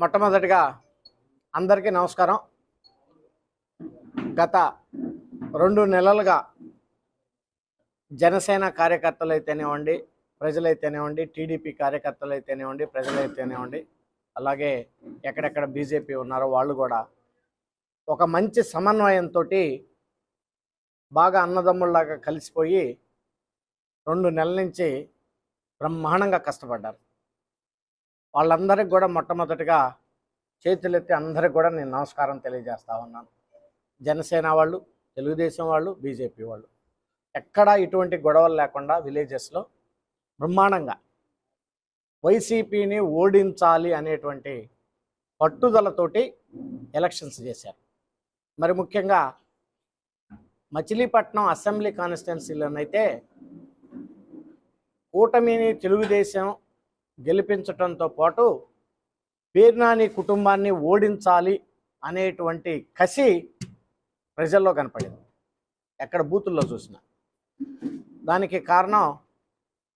మొట్టమొదటిగా అందరికీ నమస్కారం. గత రెండు నెలలుగా జనసేన కార్యకర్తలు అయితేనేవ్వండి ప్రజలైతేనేవ్వండి టీడీపీ కార్యకర్తలు అయితేనేవ్వండి ప్రజలైతేనేవ్వండి అలాగే ఎక్కడెక్కడ బీజేపీ ఉన్నారో వాళ్ళు కూడా ఒక మంచి సమన్వయంతో బాగా అన్నదమ్ముల్లాగా కలిసిపోయి రెండు నెలల నుంచి బ్రహ్మాండంగా కష్టపడ్డారు. వాళ్ళందరికి కూడా మొట్టమొదటిగా చేతులెత్తి అందరికి కూడా నేను నమస్కారం తెలియజేస్తా ఉన్నాను. జనసేన వాళ్ళు తెలుగుదేశం వాళ్ళు బీజేపీ వాళ్ళు. ఎక్కడా ఇటువంటి గొడవలు లేకుండా విలేజెస్లో బ్రహ్మాండంగా వైసీపీని ఓడించాలి అనేటువంటి పట్టుదలతోటి ఎలక్షన్స్ చేశారు. మరి ముఖ్యంగా మచిలీపట్నం అసెంబ్లీ కాన్స్టిట్యున్సీలోనైతే కూటమిని తెలుగుదేశం గెలిపించటంతో పాటు పీర్నాని కుటుంబాన్ని ఓడించాలి అనేటువంటి కసి ప్రజల్లో కనపడింది. ఎక్కడ బూతుల్లో చూసినా. దానికి కారణం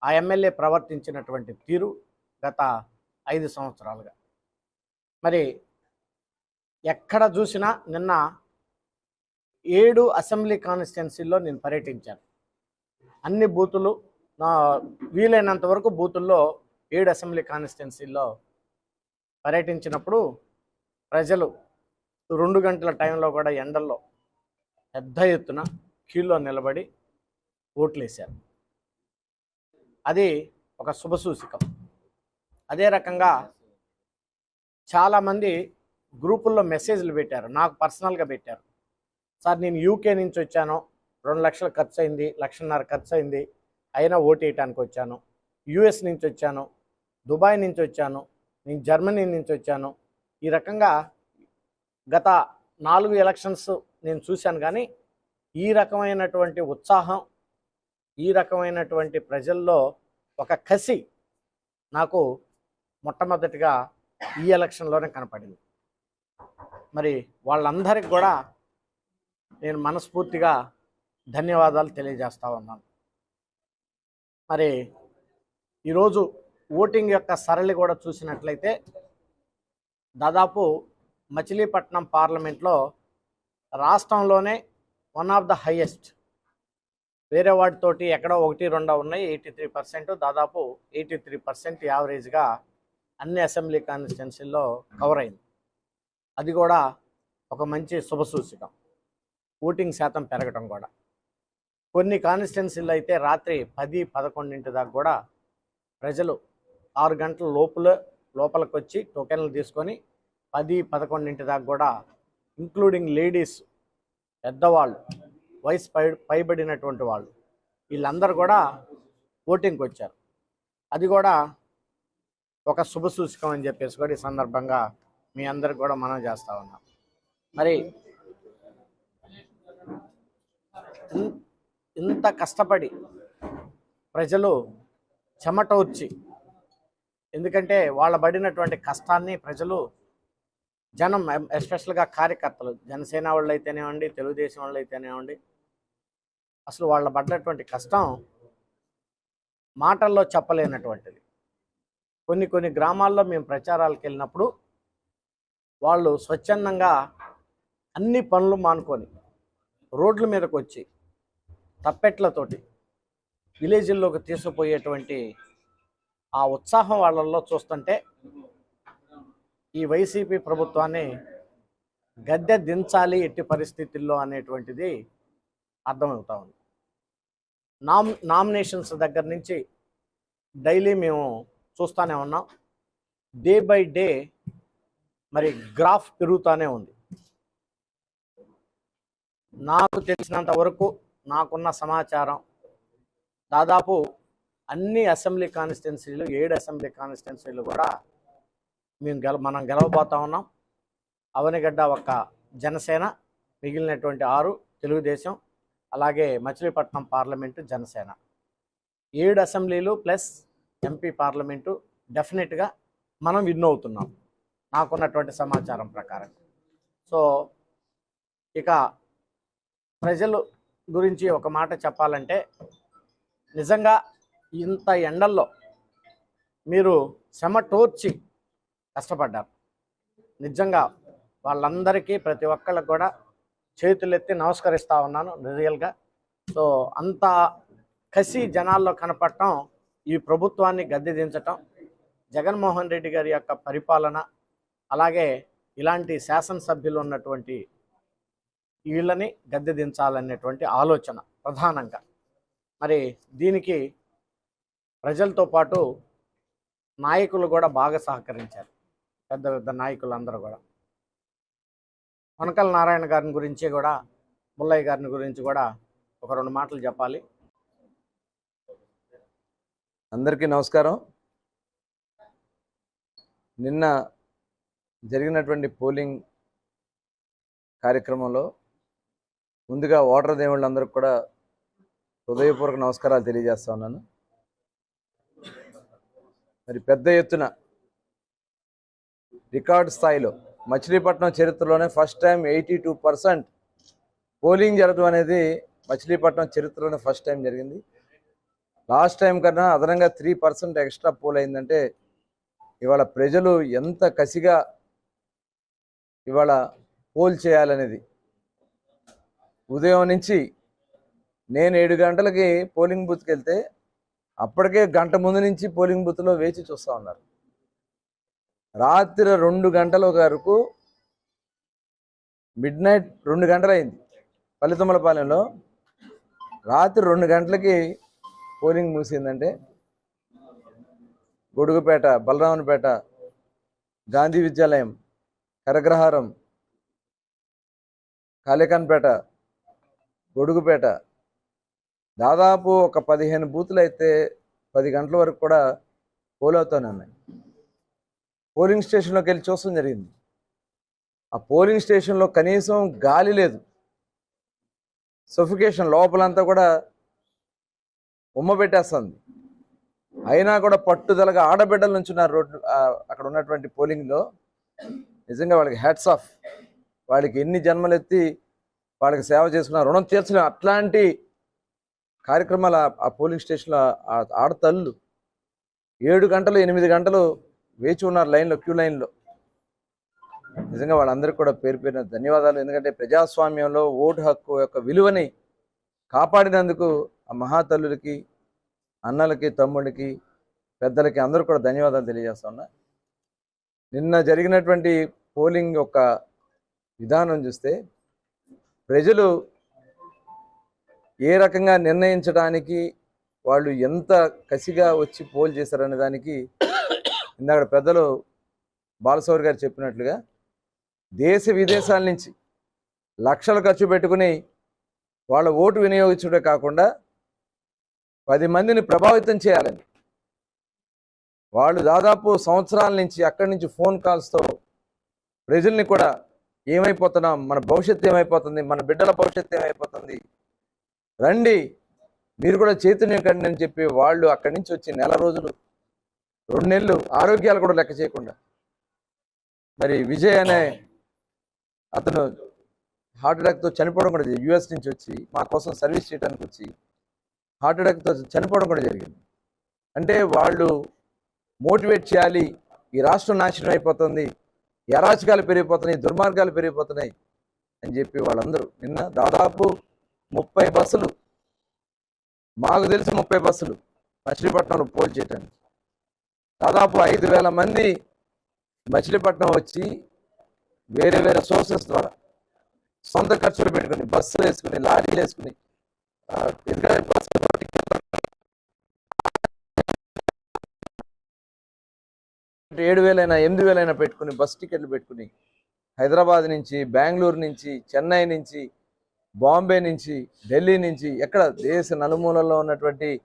ఆ ఎమ్మెల్యే ప్రవర్తించినటువంటి తీరు గత ఐదు సంవత్సరాలుగా. మరి ఎక్కడ చూసినా నిన్న ఏడు అసెంబ్లీ కాన్స్టిట్యున్సీల్లో నేను పర్యటించాను. అన్ని బూతులు నా వీలైనంత వరకు బూతుల్లో ఏడు అసెంబ్లీ కాన్స్టిట్యున్సీల్లో పర్యటించినప్పుడు ప్రజలు రెండు గంటల టైంలో కూడా ఎండల్లో పెద్ద ఎత్తున క్యూలో నిలబడి ఓట్లేశారు. అది ఒక శుభసూచికం అదే రకంగా చాలామంది గ్రూపుల్లో మెసేజ్లు పెట్టారు. నాకు పర్సనల్గా పెట్టారు. సార్ నేను యూకే నుంచి వచ్చాను. రెండు లక్షలు ఖర్చు అయింది లక్షన్నర ఖర్చు అయింది అయినా ఓటు వేయటానికి వచ్చాను. యుఎస్ నుంచి వచ్చాను. దుబాయ్ నుంచి వచ్చాను నేను జర్మనీ నుంచి వచ్చాను. ఈ రకంగా గత నాలుగు ఎలక్షన్స్ నేను చూశాను కానీ ఈ రకమైనటువంటి ఉత్సాహం ఈ రకమైనటువంటి ప్రజల్లో ఒక కసి నాకు మొట్టమొదటిగా ఈ ఎలక్షన్లోనే కనపడింది. మరి వాళ్ళందరికీ కూడా నేను మనస్ఫూర్తిగా ధన్యవాదాలు తెలియజేస్తా ఉన్నాను. మరి ఈరోజు ఓటింగ్ యొక్క సరళి కూడా చూసినట్లయితే దాదాపు మచిలీపట్నం పార్లమెంట్లో రాష్ట్రంలోనే వన్ ఆఫ్ ద హయ్యెస్ట్ వేరే వాటితోటి ఎక్కడో ఒకటి రెండో ఉన్నాయి ఎయిటీ త్రీ పర్సెంట్ దాదాపు ఎయిటీ త్రీ పర్సెంట్ యావరేజ్గా అన్ని అసెంబ్లీ కాన్స్టిట్యున్సీల్లో కవర్ అయింది. అది కూడా ఒక మంచి శుభసూచికం ఓటింగ్ శాతం పెరగటం కూడా. కొన్ని కాన్స్టిట్యున్సీలు అయితే రాత్రి పది పదకొండింటి దాకా కూడా ప్రజలు ఆరు గంటల లోపల లోపలికి వచ్చి టోకెన్లు తీసుకొని పది పదకొండింటి దాకా కూడా ఇంక్లూడింగ్ లేడీస్ పెద్దవాళ్ళు వయసు పై పైబడినటువంటి వాళ్ళు వీళ్ళందరూ కూడా ఓటింగ్కి వచ్చారు అది కూడా ఒక శుభ సూచకం అని చెప్పేసి కూడా ఈ సందర్భంగా మీ అందరికి కూడా మనం చేస్తా ఉన్నాం. మరి ఇంత కష్టపడి ప్రజలు చెమట వచ్చి ఎందుకంటే వాళ్ళ పడినటువంటి కష్టాన్ని ప్రజలు జనం ఎస్పెషల్గా కార్యకర్తలు జనసేన వాళ్ళు అయితేనేవ్వండి తెలుగుదేశం వాళ్ళు అయితేనేవ్వండి అసలు వాళ్ళ పడ్డటువంటి కష్టం మాటల్లో చెప్పలేనటువంటిది. కొన్ని కొన్ని గ్రామాల్లో మేము ప్రచారాలకు వెళ్ళినప్పుడు వాళ్ళు స్వచ్ఛందంగా అన్ని పనులు మానుకొని రోడ్ల మీదకు వచ్చి తప్పెట్లతోటి విలేజ్ల్లోకి తీసుకుపోయేటువంటి ఆ ఉత్సాహం వాళ్ళల్లో చూస్తుంటే ఈ వైసీపీ ప్రభుత్వాన్ని గద్దె దించాలి ఎట్టి పరిస్థితుల్లో అనేటువంటిది అర్థమవుతా ఉంది. నామ్ నామినేషన్స్ దగ్గర నుంచి డైలీ మేము చూస్తూనే ఉన్నాం. డే బై డే మరి గ్రాఫ్ పెరుగుతూనే ఉంది. నాకు తెలిసినంత వరకు నాకున్న సమాచారం దాదాపు అన్ని అసెంబ్లీ కాన్స్టిట్యున్సీలు ఏడు అసెంబ్లీ కాన్స్టిట్యున్సీలు కూడా మేము గెల మనం గెలవబోతా ఉన్నాం. అవనిగడ్డ ఒక జనసేన మిగిలినటువంటి ఆరు తెలుగుదేశం అలాగే మచిలీపట్నం పార్లమెంటు జనసేన. ఏడు అసెంబ్లీలు ప్లస్ ఎంపీ పార్లమెంటు డెఫినెట్గా మనం విన్ అవుతున్నాం. నాకున్నటువంటి సమాచారం ప్రకారం. సో ఇక ప్రజలు గురించి ఒక మాట చెప్పాలంటే నిజంగా ఇంత ఎండల్లో మీరు శ్రమ టోర్చి కష్టపడ్డారు. నిజంగా వాళ్ళందరికీ ప్రతి ఒక్కళ్ళకి కూడా చేతులెత్తి నమస్కరిస్తూ ఉన్నాను రియల్గా. సో అంత కసి జనాల్లో కనపడటం ఈ ప్రభుత్వాన్ని గద్దె దించటం జగన్మోహన్ రెడ్డి గారి యొక్క పరిపాలన అలాగే ఇలాంటి శాసనసభ్యులు ఉన్నటువంటి వీళ్ళని గద్దె దించాలనేటువంటి ఆలోచన ప్రధానంగా. మరి దీనికి ప్రజలతో పాటు నాయకులు కూడా బాగా సహకరించారు. పెద్ద పెద్ద నాయకులు అందరూ కూడా. కొనకల నారాయణ గారిని గురించి కూడా ముల్లయ్య గారిని గురించి కూడా ఒక రెండు మాటలు చెప్పాలి. అందరికీ నమస్కారం. నిన్న జరిగినటువంటి పోలింగ్ కార్యక్రమంలో ముందుగా ఓటర్ దేవుళ్ళందరికీ కూడా హృదయపూర్వక నమస్కారాలు తెలియజేస్తా ఉన్నాను. మరి పెద్ద ఎత్తున రికార్డ్ స్థాయిలో మచిలీపట్నం చరిత్రలోనే first time eighty two percent polling జరగడం అనేది మచిలీపట్నం చరిత్రలోనే ఫస్ట్ టైం జరిగింది. లాస్ట్ టైం కన్నా అదనంగా త్రీ పర్సెంట్ ఎక్స్ట్రా పోల్ అయిందంటే ఇవాళ ప్రజలు ఎంత కసిగా ఇవాళ పోల్ చేయాలనేది. ఉదయం నుంచి నేను ఏడు గంటలకి పోలింగ్ బూత్కి వెళ్తే అప్పటికే గంట ముందు నుంచి పోలింగ్ బూత్లో వేచి చూస్తూ ఉన్నారు. రాత్రి రెండు గంటల వరకు మిడ్ నైట్ రెండు గంటలు అయింది రాత్రి రెండు గంటలకి పోలింగ్ ముగిసిందంటే గొడుగుపేట బలరామునిపేట గాంధీ విద్యాలయం కరగ్రహారం కాళికాన్పేట గొడుగుపేట దాదాపు ఒక పదిహేను బూతులు అయితే పది గంటల వరకు కూడా పోల్ అవుతూనే ఉన్నాయి. పోలింగ్ స్టేషన్లోకి వెళ్ళి చూస్తాం జరిగింది. ఆ పోలింగ్ స్టేషన్లో కనీసం గాలి లేదు. సఫికేషన్ లోపలంతా కూడా ఉమ్మ పెట్టేస్తుంది. అయినా కూడా పట్టుదలగా ఆడబిడ్డల నుంచి ఉన్నారు రోడ్డు అక్కడ ఉన్నటువంటి పోలింగ్లో నిజంగా వాళ్ళకి హ్యాట్స్ ఆఫ్. వాళ్ళకి ఎన్ని జన్మలు ఎత్తి వాళ్ళకి సేవ చేసుకున్న రుణం తీర్చిన అట్లాంటి కార్యక్రమాలు ఆ- పోలింగ్ స్టేషన్లో ఆడ ఆడతల్లు ఏడు గంటలు ఎనిమిది గంటలు వేచి ఉన్నారు లైన్లో క్యూ లైన్లో. నిజంగా వాళ్ళందరికీ కూడా పేరు పేరిన ధన్యవాదాలు. ఎందుకంటే ప్రజాస్వామ్యంలో ఓటు హక్కు యొక్క విలువని కాపాడినందుకు ఆ మహాతల్లులకి అన్నలకి తమ్ముడికి పెద్దలకి అందరూ కూడా ధన్యవాదాలు తెలియజేస్తున్నా నిన్న జరిగినటువంటి పోలింగ్ యొక్క విధానం చూస్తే ప్రజలు ఏ రకంగా నిర్ణయించడానికి వాళ్ళు ఎంత కసిగా వచ్చి పోల్ చేశారనే దానికి ఇందాక పెద్దలు బాలసౌరి గారు చెప్పినట్లుగా దేశ విదేశాల నుంచి లక్షలు ఖర్చు పెట్టుకుని వాళ్ళ ఓటు వినియోగించడే కాకుండా పది మందిని ప్రభావితం చేయాలని. వాళ్ళు దాదాపు సంవత్సరాల నుంచి అక్కడి నుంచి ఫోన్ కాల్స్తో ప్రజల్ని కూడా ఏమైపోతున్నాం మన భవిష్యత్తు ఏమైపోతుంది మన బిడ్డల భవిష్యత్తు ఏమైపోతుంది రండి. మీరు కూడా చైతన్యం కండి అని చెప్పి వాళ్ళు అక్కడి నుంచి వచ్చి నెల రోజులు రెండు నెలలు ఆరోగ్యాలు కూడా లెక్క చేయకుండా. మరి విజయ్ అనే అతను హార్ట్ అటాక్తో చనిపోవడం కూడా యుఎస్ నుంచి వచ్చి మా కోసం సర్వీస్ చేయడానికి వచ్చి హార్ట్ అటాక్తో చనిపోవడం కూడా జరిగింది. అంటే వాళ్ళు మోటివేట్ చేయాలి. ఈ రాష్ట్రం నాశనం అయిపోతుంది. అరాచకాలు పెరిగిపోతున్నాయి దుర్మార్గాలు పెరిగిపోతున్నాయి అని చెప్పి వాళ్ళందరూ నిన్న దాదాపు ముప్పై బస్సులు. మాకు తెలిసి ముప్పై బస్సులు మచిలీపట్నంలో పోల్ చేయడానికి దాదాపు ఐదు వేల మంది మచిలీపట్నం వచ్చి వేరే వేరే సోర్సెస్ ద్వారా సొంత ఖర్చులు పెట్టుకుని బస్సులు వేసుకుని లారీలు వేసుకుని ఎందుకంటే బస్సు ఏడు వేలైనా ఎనిమిది వేలైనా పెట్టుకుని బస్ టికెట్లు పెట్టుకుని హైదరాబాద్ నుంచి బెంగళూరు నుంచి చెన్నై నుంచి బాంబే నుంచి ఢిల్లీ నుంచి ఎక్కడ దేశ నలుమూలల్లో ఉన్నటువంటి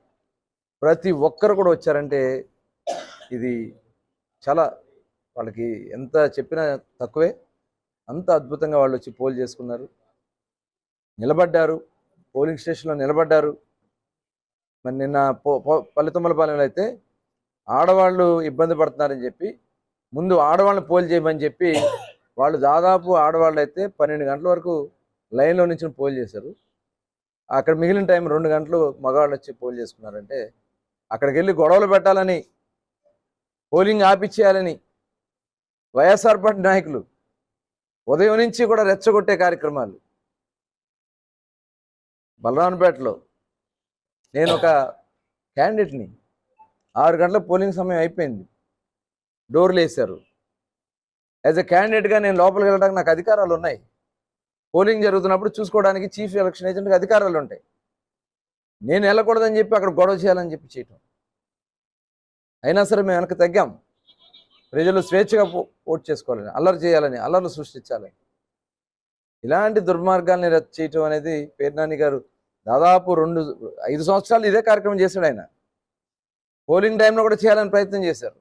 ప్రతి ఒక్కరు కూడా వచ్చారంటే ఇది చాలా వాళ్ళకి ఎంత చెప్పినా తక్కువే. అంత అద్భుతంగా వాళ్ళు వచ్చి పోల్ చేసుకున్నారు. నిలబడ్డారు. పోలింగ్ స్టేషన్లో నిలబడ్డారు. మరి నిన్న పో పో- పల్లెతుమ్మలపాలెంలో అయితే ఆడవాళ్ళు ఇబ్బంది పడుతున్నారని చెప్పి ముందు ఆడవాళ్ళని పోల్ చేయమని చెప్పి వాళ్ళు దాదాపు ఆడవాళ్ళు అయితే పన్నెండు గంటల వరకు లైన్లో నుంచి పోల్ చేశారు. అక్కడ మిగిలిన టైం రెండు గంటలు మగవాళ్ళు వచ్చి పోల్ చేసుకున్నారంటే అక్కడికి వెళ్ళి గొడవలు పెట్టాలని పోలింగ్ ఆపిచ్చేయాలని వైఎస్ఆర్ పార్టీ నాయకులు ఉదయం నుంచి కూడా రెచ్చగొట్టే కార్యక్రమాలు. బలరాన్పేటలో నేను ఒక క్యాండిడేట్ని ఆరు గంటల పోలింగ్ సమయం అయిపోయింది. డోర్లు వేశారు యాజ్ ఎ క్యాండిడేట్గా నేను లోపలికి వెళ్ళడానికి నాకు అధికారాలు ఉన్నాయి పోలింగ్ జరుగుతున్నప్పుడు చూసుకోవడానికి చీఫ్ ఎలక్షన్ ఏజెంట్కి అధికారాలు ఉంటాయి. నేను వెళ్ళకూడదని చెప్పి అక్కడ గొడవ చేయాలని చెప్పి చేయటం. అయినా సరే మేము వెనక్కి తగ్గాం. ప్రజలు స్వేచ్ఛగా ఓట్ ఓటు చేసుకోవాలని అల్లరి చేయాలని అల్లర్లు సృష్టించాలని. ఇలాంటి దుర్మార్గాల్ని రద్దు చేయటం అనేది పేర్నాని గారు దాదాపు రెండు ఐదు సంవత్సరాలు ఇదే కార్యక్రమం చేశాడు ఆయన. పోలింగ్ టైంలో కూడా చేయాలని ప్రయత్నం చేశారు.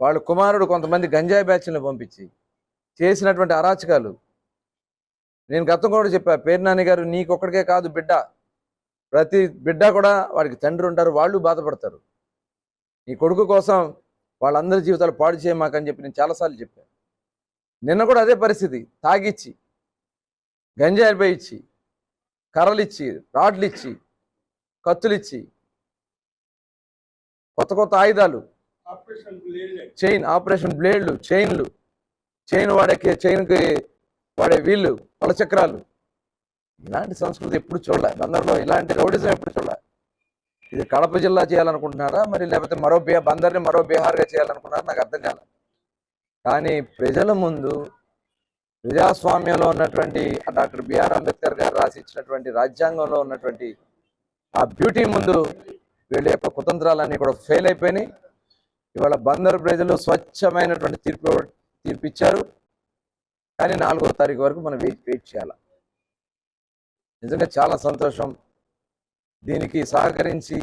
వాళ్ళ కుమారుడు కొంతమంది గంజాయి బ్యాచ్లను పంపించి చేసినటువంటి అరాచకాలు నేను గతం కూడా చెప్పా పేర్నాని గారు నీకొక్కడికే కాదు బిడ్డ. ప్రతి బిడ్డ కూడా వాడికి తండ్రి ఉంటారు వాళ్ళు బాధపడతారు. నీ కొడుకు కోసం వాళ్ళందరి జీవితాలు పాడు చేయమాకని చెప్పి నేను చాలాసార్లు చెప్పాను నిన్న కూడా అదే పరిస్థితి. తాగిచ్చి గంజాయి ఇచ్చి కర్రలు ఇచ్చి రాడ్లు ఇచ్చి కత్తులు ఇచ్చి కొత్త కొత్త ఆయుధాలు చైన్ ఆపరేషన్ బ్లేడ్లు చైన్లు చైన్ వాడే చైన్కి వాడే వీళ్ళు చక్రాలు. ఇలాంటి సంస్కృతి ఎప్పుడు చూడలే. బందర్లో ఇలాంటి రౌడిజం ఎప్పుడు చూడలే. ఇది కడప జిల్లా చేయాలనుకుంటున్నారా? మరి లేకపోతే మరో బీ బందర్ని మరో బీహార్గా చేయాలనుకున్నారా నాకు అర్థం కాలే. కానీ ప్రజల ముందు ప్రజాస్వామ్యంలో ఉన్నటువంటి ఆ డాక్టర్ బిఆర్ అంబేద్కర్ గారు రాసి ఇచ్చినటువంటి రాజ్యాంగంలో ఉన్నటువంటి ఆ బ్యూటీ ముందు వీళ్ళ యొక్క కుతంత్రాలన్నీ కూడా ఫెయిల్ అయిపోయినాయి. ఇవాళ బందరు ప్రజలు స్వచ్ఛమైనటువంటి తీర్పు తీర్పు ఇచ్చారు కానీ నాలుగో తారీఖు వరకు మనం వెయిట్ వెయిట్ చేయాలి? నిజంగా చాలా సంతోషం. దీనికి సహకరించి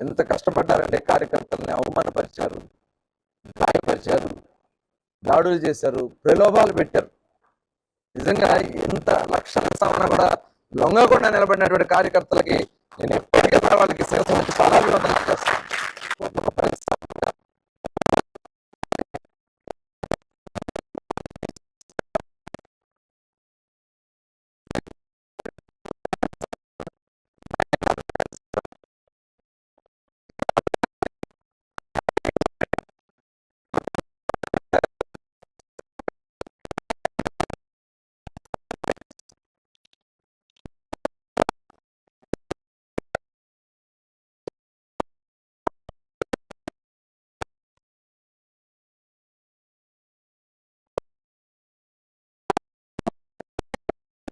ఎంత కష్టపడ్డారంటే కార్యకర్తల్ని అవమానపరిచారు గాయపరిచారు దాడులు చేశారు ప్రలోభాలు పెట్టారు. నిజంగా ఎంత లక్షల సామన కూడా లొంగకుండా నిలబడినటువంటి కార్యకర్తలకి నేను ఎప్పటికీ కూడా వాళ్ళకి శిరస్సు వంచి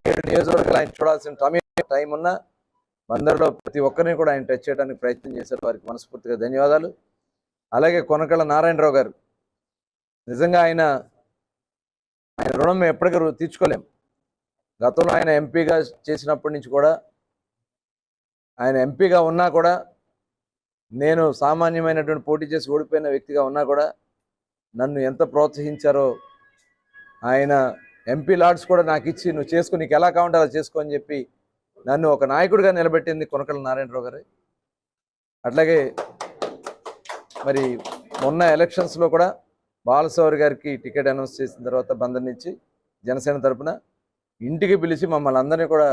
ఏడు నియోజకవర్గాలు ఆయన చూడాల్సిన టైం టైం ఉన్నా బందర్లో ప్రతి ఒక్కరిని కూడా ఆయన టచ్ చేయడానికి ప్రయత్నం చేశారు. వారికి మనస్ఫూర్తిగా ధన్యవాదాలు. అలాగే కొనకళ్ళ నారాయణరావు గారు. నిజంగా ఆయన ఆయన రుణం మేము ఎప్పటికీ రు- తీర్చుకోలేం. గతంలో ఆయన ఎంపీగా చేసినప్పటి నుంచి కూడా ఆయన ఎంపీగా ఉన్నా కూడా నేను సామాన్యమైనటువంటి పోటీ చేసి ఓడిపోయిన వ్యక్తిగా ఉన్నా కూడా నన్ను ఎంత ప్రోత్సహించారో ఆయన ఎంపీ లాడ్స్ కూడా నాకు ఇచ్చి నువ్వు చేసుకుని నీకు ఎలా కావాలంటే అలా చేసుకో అని చెప్పి నన్ను ఒక నాయకుడిగా నిలబెట్టింది కొనకల నారాయణరావు గారు. అట్లాగే మరి మొన్న ఎలక్షన్స్లో కూడా బాలసౌరి గారికి టికెట్ అనౌన్స్ చేసిన తర్వాత బంధన్ నుంచి జనసేన తరపున ఇంటికి పిలిచి మమ్మల్ని అందరినీ కూడా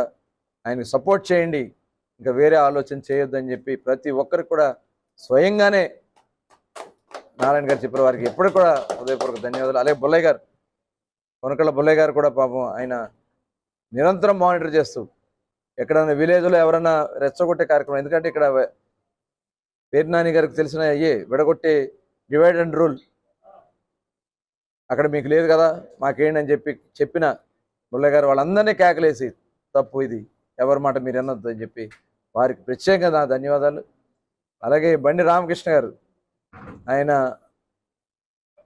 ఆయనకు సపోర్ట్ చేయండి ఇంకా వేరే ఆలోచన చేయొద్దని చెప్పి ప్రతి ఒక్కరికి కూడా స్వయంగానే నారాయణ గారు చెప్పిన వారికి ఎప్పుడు కూడా హృదయపూర్వక ధన్యవాదాలు. అలాగే బుల్లయ్య గారు కొనకళ్ళ బుల్లయ్య గారు కూడా పాపం ఆయన నిరంతరం మానిటర్ చేస్తూ ఎక్కడైనా విలేజ్లో ఎవరైనా రెచ్చగొట్టే కార్యక్రమం ఎందుకంటే ఇక్కడ పేర్నాని గారికి తెలిసిన అయ్యే విడగొట్టే డివైడ్ అండ్ రూల్ అక్కడ మీకు లేదు కదా మాకేంటి అని చెప్పి చెప్పిన బుల్లయ్య గారు వాళ్ళందరినీ కేకలేసి తప్పు ఇది ఎవరి మాట మీరు అన్నది అని చెప్పి వారికి ప్రత్యేకంగా నా ధన్యవాదాలు. అలాగే బండి రామకృష్ణ గారు ఆయన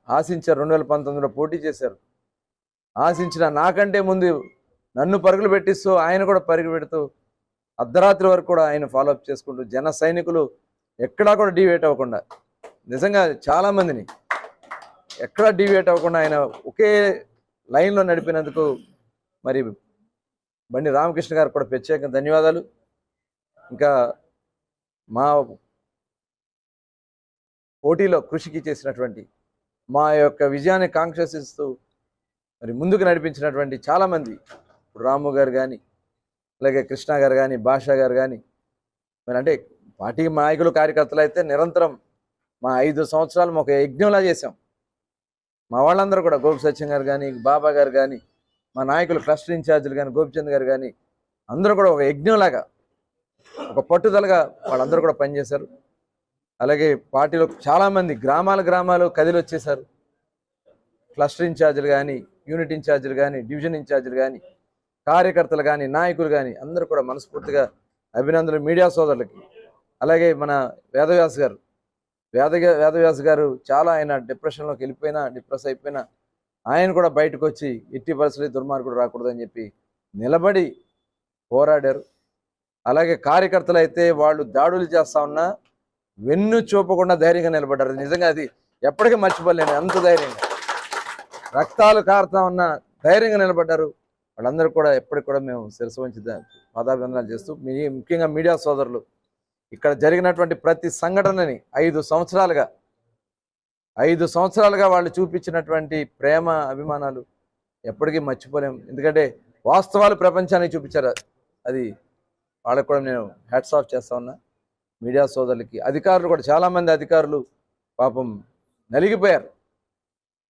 ఆశించారు రెండు వేల పంతొమ్మిదిలో పోటీ చేశారు. ఆశించిన నాకంటే ముందు నన్ను పరుగులు పెట్టిస్తూ ఆయన కూడా పరుగు పెడుతూ అర్ధరాత్రి వరకు కూడా ఆయన ఫాలోఅప్ చేసుకుంటూ జన సైనికులు ఎక్కడా కూడా డివేట్ అవ్వకుండా నిజంగా చాలామందిని ఎక్కడా డివేట్ అవ్వకుండా ఆయన ఒకే లైన్లో నడిపినందుకు మరి బండి రామకృష్ణ గారు కూడా ప్రత్యేకంగా ధన్యవాదాలు. ఇంకా మా పోటీలో కృషికి చేసినటువంటి మా యొక్క విజయాన్ని కాంక్షసిస్తూ మరి ముందుకు నడిపించినటువంటి చాలామంది ఇప్పుడు రాము గారు కానీ అలాగే కృష్ణ గారు కానీ భాషా గారు కానీ మరి అంటే పార్టీ నాయకులు కార్యకర్తలు అయితే నిరంతరం మా ఐదు సంవత్సరాలు మాకు యజ్ఞంలా చేసాం మా వాళ్ళందరూ కూడా గోపి సత్యం గారు కానీ బాబా గారు కానీ మా నాయకులు క్లస్టర్ ఇన్ఛార్జీలు కానీ గోపిచంద్ గారు కానీ అందరూ కూడా ఒక యజ్ఞంలాగా ఒక పట్టుదలగా వాళ్ళందరూ కూడా పనిచేశారు. అలాగే పార్టీలో చాలామంది గ్రామాల గ్రామాలు కదిలి వచ్చేసారు క్లస్టర్ ఇన్ఛార్జీలు కానీ యూనిట్ ఇన్ఛార్జీలు కానీ డివిజన్ ఇన్ఛార్జీలు కానీ కార్యకర్తలు కానీ నాయకులు కానీ అందరూ కూడా మనస్ఫూర్తిగా అభినందనలు మీడియా సోదరులకి. అలాగే మన వేదవ్యాస్ గారు వేద వేదవ్యాస్ గారు చాలా ఆయన డిప్రెషన్లోకి వెళ్ళిపోయినా డిప్రెస్ అయిపోయినా ఆయన కూడా బయటకు వచ్చి ఎట్టి పరిస్థితులు దుర్మార్గుడు రాకూడదని చెప్పి నిలబడి పోరాడారు. అలాగే కార్యకర్తలు అయితే వాళ్ళు దాడులు చేస్తా ఉన్నా వెన్ను చూపకుండా ధైర్యంగా నిలబడ్డారు. నిజంగా అది ఎప్పటికీ మర్చిపోలేను అంత ధైర్యంగా రక్తాలు కారుతా ఉన్న ధైర్యంగా నిలబడ్డారు. వాళ్ళందరూ కూడా ఎప్పటికి కూడా మేము శిరసు వంచి పాదాభివందనాలు చేస్తూ మీ ముఖ్యంగా మీడియా సోదరులు ఇక్కడ జరిగినటువంటి ప్రతి సంఘటనని ఐదు సంవత్సరాలుగా ఐదు సంవత్సరాలుగా వాళ్ళు చూపించినటువంటి ప్రేమ అభిమానాలు ఎప్పటికీ మర్చిపోలేము. ఎందుకంటే వాస్తవాలు ప్రపంచానికి చూపించారు. అది వాళ్ళకు కూడా నేను హ్యాట్స్ ఆఫ్ చేస్తా ఉన్నా. మీడియా సోదరులకి అధికారులు కూడా చాలామంది అధికారులు పాపం నలిగిపోయారు.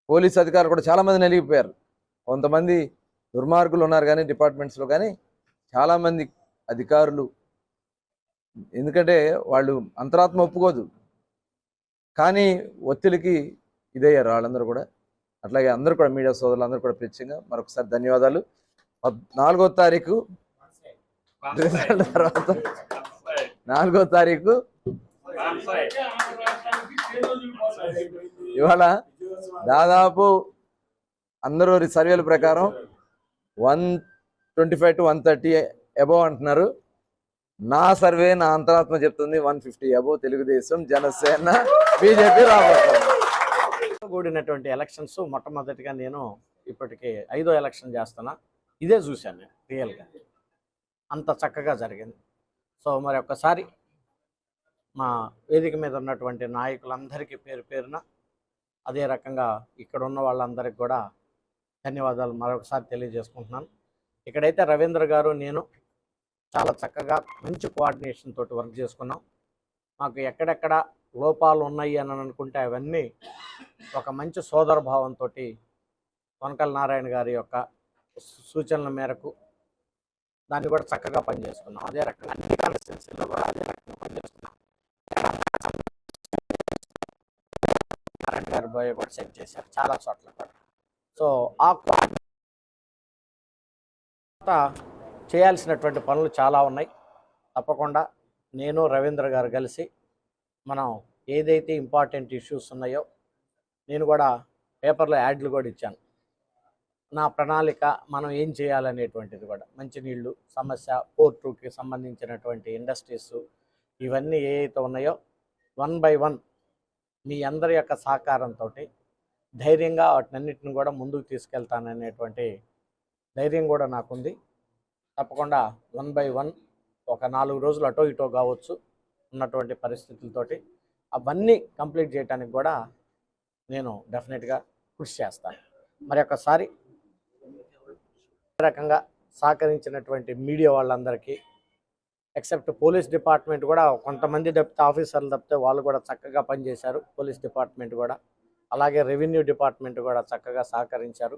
పోలీస్ అధికారులు కూడా చాలామంది నలిగిపోయారు. కొంతమంది దుర్మార్గులు ఉన్నారు కానీ డిపార్ట్మెంట్స్లో కానీ చాలామంది అధికారులు. ఎందుకంటే వాళ్ళు అంతరాత్మ ఒప్పుకోదు. కానీ ఒత్తిడికి ఇదయ్యారు వాళ్ళందరూ కూడా. అట్లాగే అందరూ కూడా మీడియా సోదరులు అందరూ కూడా ప్రత్యేకంగా మరొకసారి ధన్యవాదాలు. నాలుగో తారీఖు రిజల్ట్ తర్వాత నాలుగో తారీఖు ఇవాళ దాదాపు అందరూ సర్వేల ప్రకారం one twenty five to one thirty above అంటున్నారు. నా సర్వే నా అంతరాత్మ చెప్తుంది one fifty above Telugu Desam Janasena BJP రాబోతుంది. కూడినటువంటి ఎలక్షన్స్ మొట్టమొదటిగా నేను ఇప్పటికి ఐదో ఎలక్షన్ చేస్తున్నా. ఇదే చూశాను నేను రియల్గా. అంత చక్కగా జరిగింది. సో మరి ఒక్కసారి మా వేదిక మీద ఉన్నటువంటి నాయకులందరికీ పేరు పేరున అదే రకంగా ఇక్కడ ఉన్న వాళ్ళందరికీ కూడా ధన్యవాదాలు. మరొకసారి తెలియజేసుకుంటున్నాను. ఇక్కడైతే రవీంద్ర గారు నేను చాలా చక్కగా మంచి కోఆర్డినేషన్ తోటి వర్క్ చేసుకున్నాం. మాకు ఎక్కడెక్కడ లోపాలు ఉన్నాయి అని అనుకుంటే అవన్నీ ఒక మంచి సోదర భావంతో వనకల్ నారాయణ గారి యొక్క సూచనల మేరకు దాన్ని కూడా చక్కగా పనిచేసుకున్నాం. అదే రకంగా అన్ని కాన్స్టిట్యున్సీలో కూడా అదే రకంగా పనిచేస్తున్నాం నారాయణ గారి బాయ్ కూడా సెట్ చేశారు చాలా చోట్ల కూడా. సో ఆ కోఆర్డినేషన్ చేయాల్సినటువంటి పనులు చాలా ఉన్నాయి. తప్పకుండా నేను రవీంద్ర గారు కలిసి మనం ఏదైతే ఇంపార్టెంట్ ఇష్యూస్ ఉన్నాయో నేను కూడా పేపర్లో యాడ్లు కూడా ఇచ్చాను. నా ప్రణాళిక మనం ఏం చేయాలనేటువంటిది కూడా. మంచినీళ్ళు సమస్య పోర్టుకి సంబంధించినటువంటి ఇండస్ట్రీస్ ఇవన్నీ ఏ ఉన్నాయో వన్ బై వన్ మీ అందరి యొక్క సహకారంతో ధైర్యంగా వాటినన్నిటిని కూడా ముందుకు తీసుకెళ్తాననేటువంటి ధైర్యం కూడా నాకుంది. తప్పకుండా వన్ బై వన్ ఒక నాలుగు రోజులు అటో ఇటో కావచ్చు ఉన్నటువంటి పరిస్థితులతోటి అవన్నీ కంప్లీట్ చేయడానికి కూడా నేను డెఫినెట్గా కృషి చేస్తాను. మరి ఒకసారి రకంగా సహకరించినటువంటి మీడియా వాళ్ళందరికీ ఎక్సెప్ట్ పోలీస్ డిపార్ట్మెంట్ కూడా కొంతమంది తప్పితే ఆఫీసర్లు తప్పితే వాళ్ళు కూడా చక్కగా పనిచేశారు పోలీస్ డిపార్ట్మెంట్ కూడా. అలాగే రెవెన్యూ డిపార్ట్మెంట్ కూడా చక్కగా సహకరించారు.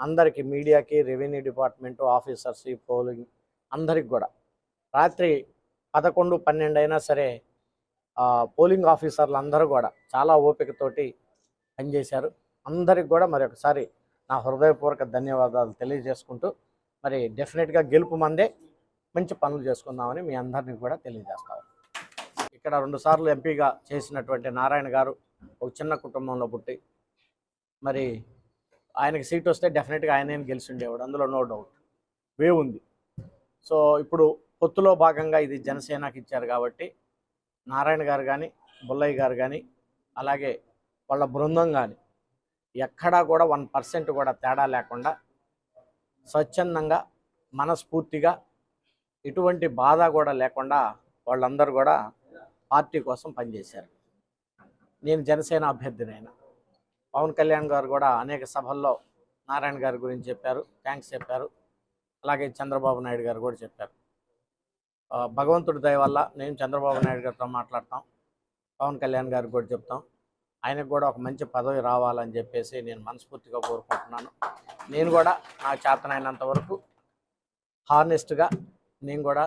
అందరికీ మీడియాకి రెవెన్యూ డిపార్ట్మెంటు ఆఫీసర్స్ పోలింగ్ అందరికి కూడా. రాత్రి పదకొండు పన్నెండు అయినా సరే పోలింగ్ ఆఫీసర్లు అందరూ కూడా చాలా ఓపికతోటి పనిచేశారు. అందరికి కూడా మరి ఒకసారి నా హృదయపూర్వక ధన్యవాదాలు తెలియజేసుకుంటూ మరి డెఫినెట్గా గెలుపు మందే. మంచి పనులు చేసుకుందామని మీ అందరినీ కూడా తెలియజేస్తాను ఇక్కడ రెండుసార్లు ఎంపీగా చేసినటువంటి నారాయణ గారు ఒక చిన్న కుటుంబంలో పుట్టి మరి ఆయనకి సీట్ వస్తే డెఫినెట్గా ఆయన గెలిచి ఉండేవాడు. అందులో నో డౌట్ వే ఉంది. సో ఇప్పుడు పొత్తులో భాగంగా ఇది జనసేనకి ఇచ్చారు కాబట్టి నారాయణ గారు కానీ బుల్లయ్య గారు కానీ అలాగే వాళ్ళ బృందం కానీ ఎక్కడా కూడా వన్ పర్సెంట్ కూడా తేడా లేకుండా స్వచ్ఛందంగా మనస్ఫూర్తిగా ఎటువంటి బాధ కూడా లేకుండా వాళ్ళందరూ కూడా పార్టీ కోసం పనిచేశారు. నేను జనసేన అభ్యర్థినైనా. పవన్ కళ్యాణ్ గారు కూడా అనేక సభల్లో నారాయణ గారి గురించి చెప్పారు థ్యాంక్స్ చెప్పారు. అలాగే చంద్రబాబు నాయుడు గారు కూడా చెప్పారు. భగవంతుడి దయ వల్ల నేను చంద్రబాబు నాయుడు గారితో మాట్లాడతాం పవన్ కళ్యాణ్ గారికి కూడా చెప్తాం. ఆయనకు కూడా ఒక మంచి పదవి రావాలని చెప్పేసి నేను మనస్ఫూర్తిగా కోరుకుంటున్నాను. నేను కూడా నా చేతనైనంత వరకు హానెస్ట్గా నేను కూడా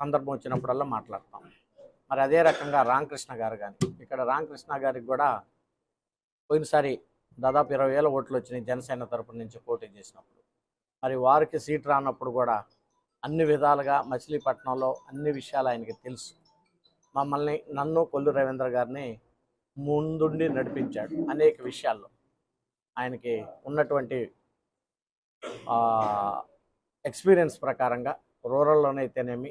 సందర్భం వచ్చినప్పుడల్లా మాట్లాడతాం. మరి అదే రకంగా రామకృష్ణ గారు కానీ ఇక్కడ రామకృష్ణ గారికి కూడా పోయినసారి దాదాపు ఇరవై వేల ఓట్లు వచ్చినాయి జనసేన తరపు నుంచి పోటీ చేసినప్పుడు. మరి వారికి సీట్ రానప్పుడు కూడా అన్ని విధాలుగా మచిలీపట్నంలో అన్ని విషయాలు ఆయనకి తెలుసు. మమ్మల్ని నన్ను కొల్లు రవీంద్ర గారిని ముందుండి నడిపించాడు అనేక విషయాల్లో. ఆయనకి ఉన్నటువంటి ఎక్స్పీరియన్స్ ప్రకారంగా రూరల్లోనైతేనేమి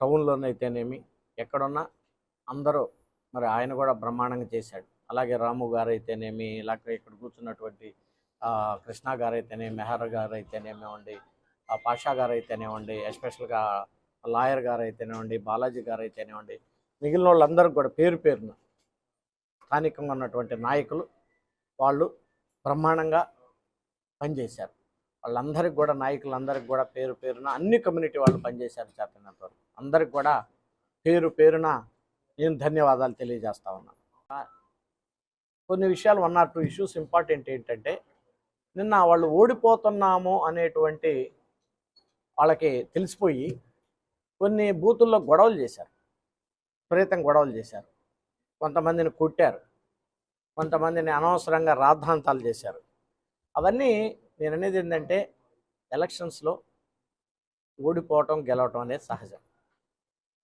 టౌన్లోనైతేనేమి ఎక్కడున్నా అందరూ మరి ఆయన కూడా బ్రహ్మాండంగా చేశాడు. అలాగే రాము గారు అయితేనేమి లేకపోతే ఇక్కడ కూర్చున్నటువంటి కృష్ణ గారు అయితేనేమి మెహర్ గారు అయితేనేమివ్వండి పాషా గారు అయితేనేవ్వండి ఎస్పెషల్గా లాయర్ గారు అయితేనేవ్వండి బాలాజీ గారు అయితేనేవ్వండి మిగిలిన వాళ్ళందరికీ కూడా పేరు పేరున స్థానికంగా ఉన్నటువంటి నాయకులు వాళ్ళు బ్రహ్మాండంగా పనిచేశారు. వాళ్ళందరికీ కూడా నాయకులందరికి కూడా పేరు పేరున అన్ని కమ్యూనిటీ వాళ్ళు పనిచేశారు చేతనంత వరకు. అందరికి కూడా పేరు పేరున నేను ధన్యవాదాలు తెలియజేస్తా ఉన్నాను. కొన్ని విషయాలు one or two issues important ఏంటంటే నిన్న వాళ్ళు ఓడిపోతున్నాము అనేటువంటి వాళ్ళకి తెలిసిపోయి కొన్ని బూతుల్లో గొడవలు చేశారు. విపరీతం గొడవలు చేశారు. కొంతమందిని కొట్టారు. కొంతమందిని అనవసరంగా రాద్ధాంతాలు చేశారు. అవన్నీ నేను అనేది ఏంటంటే ఎలక్షన్స్లో ఓడిపోవటం గెలవటం అనేది సహజం.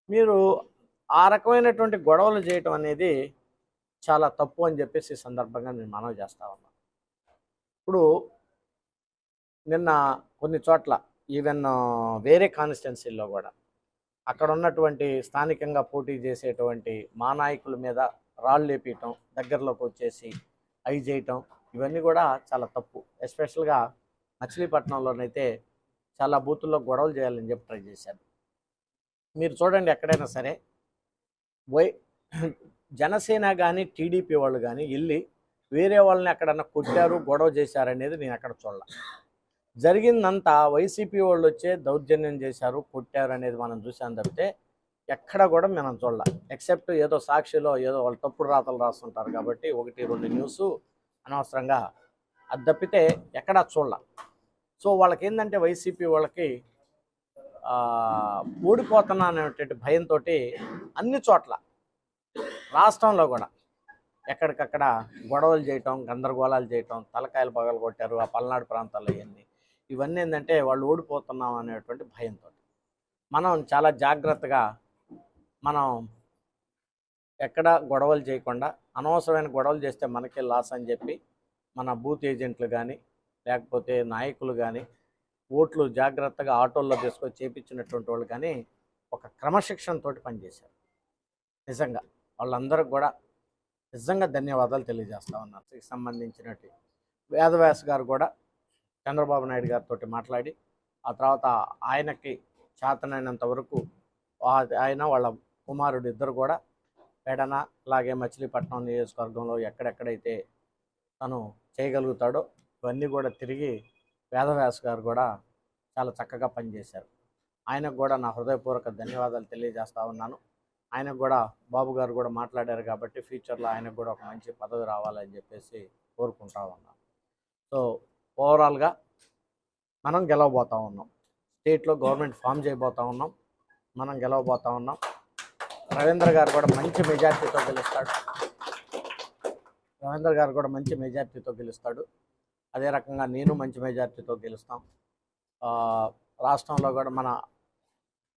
మీరు ఆ రకమైనటువంటి గొడవలు చేయటం అనేది చాలా తప్పు అని చెప్పేసి ఈ సందర్భంగా నేను మనవి చేస్తా ఉన్నాను ఇప్పుడు నిన్న కొన్ని చోట్ల ఈవెన్ వేరే కాన్స్టిట్యున్సీల్లో కూడా అక్కడ ఉన్నటువంటి స్థానికంగా పోటీ చేసేటువంటి మా నాయకుల మీద రాళ్ళు లేపీయటం దగ్గరలోకి వచ్చేసి అవి చేయటం ఇవన్నీ కూడా చాలా తప్పు. ఎస్పెషల్గా మచిలీపట్నంలోనైతే చాలా బూతుల్లో గొడవలు చేయాలని చెప్పి ట్రై చేశారు. మీరు చూడండి ఎక్కడైనా సరే వై జనసేన కానీ టీడీపీ వాళ్ళు కానీ వెళ్ళి వేరే వాళ్ళని ఎక్కడన్నా కొట్టారు గొడవ చేశారనేది నేను అక్కడ చూడాల. జరిగిందంతా వైసీపీ వాళ్ళు వచ్చే దౌర్జన్యం చేశారు కొట్టారు అనేది మనం చూసాం తప్పితే ఎక్కడ కూడా మనం చూడాల. ఎక్సెప్ట్ ఏదో సాక్షిలో ఏదో వాళ్ళు తప్పుడు రాతలు రాస్తుంటారు కాబట్టి ఒకటి రెండు న్యూస్ అనవసరంగా అది తప్పితే ఎక్కడా చూడాల. సో వాళ్ళకి ఏంటంటే వైసీపీ వాళ్ళకి ఆ, ఓడిపోతున్నా అనేటువంటి భయంతో అన్ని చోట్ల రాష్ట్రంలో కూడా ఎక్కడికక్కడ గొడవలు చేయటం గందరగోళాలు చేయటం తలకాయలు పగలు కొట్టారు ఆ పల్నాడు ప్రాంతాల్లో ఇవన్నీ. ఇవన్నీ ఏంటంటే వాళ్ళు ఓడిపోతున్నాం అనేటువంటి భయంతో మనం చాలా జాగ్రత్తగా మనం ఎక్కడ గొడవలు చేయకుండా అనవసరమైన గొడవలు చేస్తే మనకే లాస్ అని చెప్పి మన బూత్ ఏజెంట్లు కానీ లేకపోతే నాయకులు కానీ ఓట్లు జాగ్రత్తగా ఆటోల్లో తీసుకొచ్చి చేపించినటువంటి వాళ్ళు కానీ ఒక క్రమశిక్షణతో పనిచేశారు. నిజంగా వాళ్ళందరూ కూడా నిజంగా ధన్యవాదాలు తెలియజేస్తా ఉన్నారు దీనికి సంబంధించినట్టు వేదవ్యాస్ గారు కూడా చంద్రబాబు నాయుడు గారితో మాట్లాడి ఆ తర్వాత ఆయనకి చేతనైనంత వరకు ఆయన వాళ్ళ కుమారుడు ఇద్దరు కూడా పెడన అలాగే మచిలీపట్నం నియోజకవర్గంలో ఎక్కడెక్కడైతే తను చేయగలుగుతాడో ఇవన్నీ కూడా తిరిగి వేదవ్యాస్ గారు కూడా చాలా చక్కగా పనిచేశారు. ఆయనకు కూడా నా హృదయపూర్వక ధన్యవాదాలు తెలియజేస్తా ఉన్నాను. ఆయనకు కూడా బాబు గారు కూడా మాట్లాడారు కాబట్టి ఫ్యూచర్లో ఆయనకు కూడా ఒక మంచి పదవి రావాలని చెప్పేసి కోరుకుంటా ఉన్నాను. సో ఓవరాల్గా మనం గెలవబోతా ఉన్నాం. స్టేట్లో గవర్నమెంట్ ఫామ్ చేయబోతా ఉన్నాం. మనం గెలవబోతా ఉన్నాం. రవీంద్ర గారు కూడా మంచి మెజార్టీతో గెలుస్తాడు. రవీంద్ర గారు కూడా మంచి మెజార్టీతో గెలుస్తాడు. అదే రకంగా నేను మంచి మెజార్టీతో గెలుస్తాం. రాష్ట్రంలో కూడా మన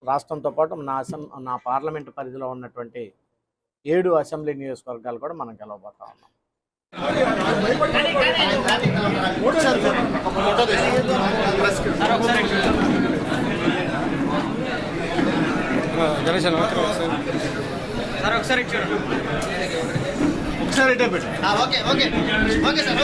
రాష్ట్రంతో పాటు నా అసెం నా పార్లమెంటు పరిధిలో ఉన్నటువంటి ఏడు అసెంబ్లీ నియోజకవర్గాలు కూడా మనం గెలవబోతా ఉన్నాం. జనసేన మాత్రం సార్ ఒకసారి ఒకసారి ఓకే ఓకే. Okay sir